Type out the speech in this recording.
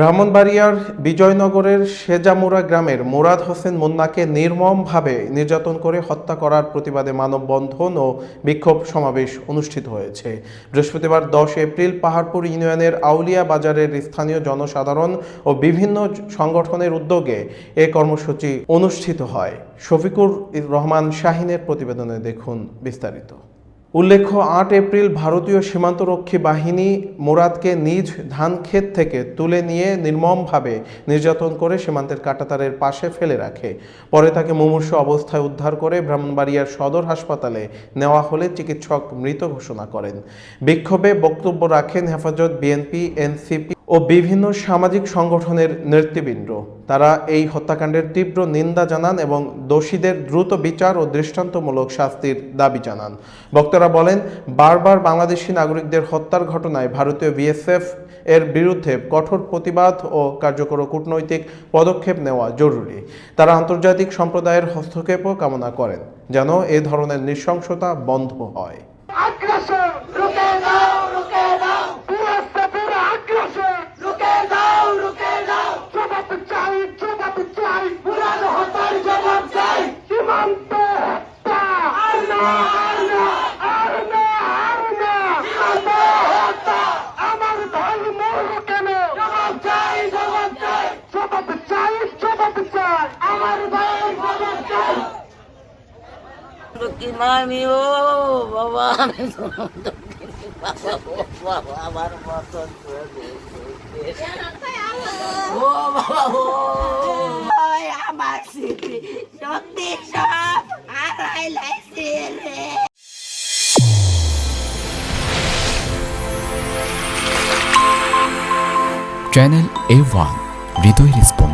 ব্রাহ্মণবাড়িয়ার বিজয়নগরের সেজামুরা গ্রামের মুরাদ হোসেন মুন্নাকে নির্মমভাবে নির্যাতন করে হত্যা করার প্রতিবাদে মানববন্ধন ও বিক্ষোভ সমাবেশ অনুষ্ঠিত হয়েছে। বৃহস্পতিবার দশ এপ্রিল পাহাড়পুর ইউনিয়নের আউলিয়া বাজারের স্থানীয় জনসাধারণ ও বিভিন্ন সংগঠনের উদ্যোগে এ কর্মসূচি অনুষ্ঠিত হয়। শফিকুর রহমান শাহিনের প্রতিবেদনে দেখুন বিস্তারিত। উল্লেখ্য, আট এপ্রিল ভারতীয় সীমান্তরক্ষী বাহিনী মোরাদকে নিজ ধানক্ষেত থেকে তুলে নিয়ে নির্মমভাবে নির্যাতন করে সীমান্তের কাটাতারের পাশে ফেলে রাখে। পরে তাকে মুমূর্ষু অবস্থায় উদ্ধার করে ব্রাহ্মণবাড়িয়ার সদর হাসপাতালে নেওয়া হলে চিকিৎসক মৃত ঘোষণা করেন। বিক্ষোভে বক্তব্য রাখেন হেফাজত বিএনপি, এনসিপি ও বিভিন্ন সামাজিক সংগঠনের নেতৃবৃন্দ। তারা এই হত্যাকাণ্ডের তীব্র নিন্দা জানান এবং দোষীদের দ্রুত বিচার ও দৃষ্টান্তমূলক শাস্তির দাবি জানান। বক্তারা বলেন, বারবার বাংলাদেশি নাগরিকদের হত্যার ঘটনায় ভারতীয় বিএসএফ এর বিরুদ্ধে কঠোর প্রতিবাদ ও কার্যকর কূটনৈতিক পদক্ষেপ নেওয়া জরুরি। তারা আন্তর্জাতিক সম্প্রদায়ের হস্তক্ষেপও কামনা করেন, যেন এ ধরনের নৃশংসতা বন্ধ হয়। আমি ও বাবা আমার মতন। ও বাবা সব चैनल ए वन हृदय रिस्पॉन्स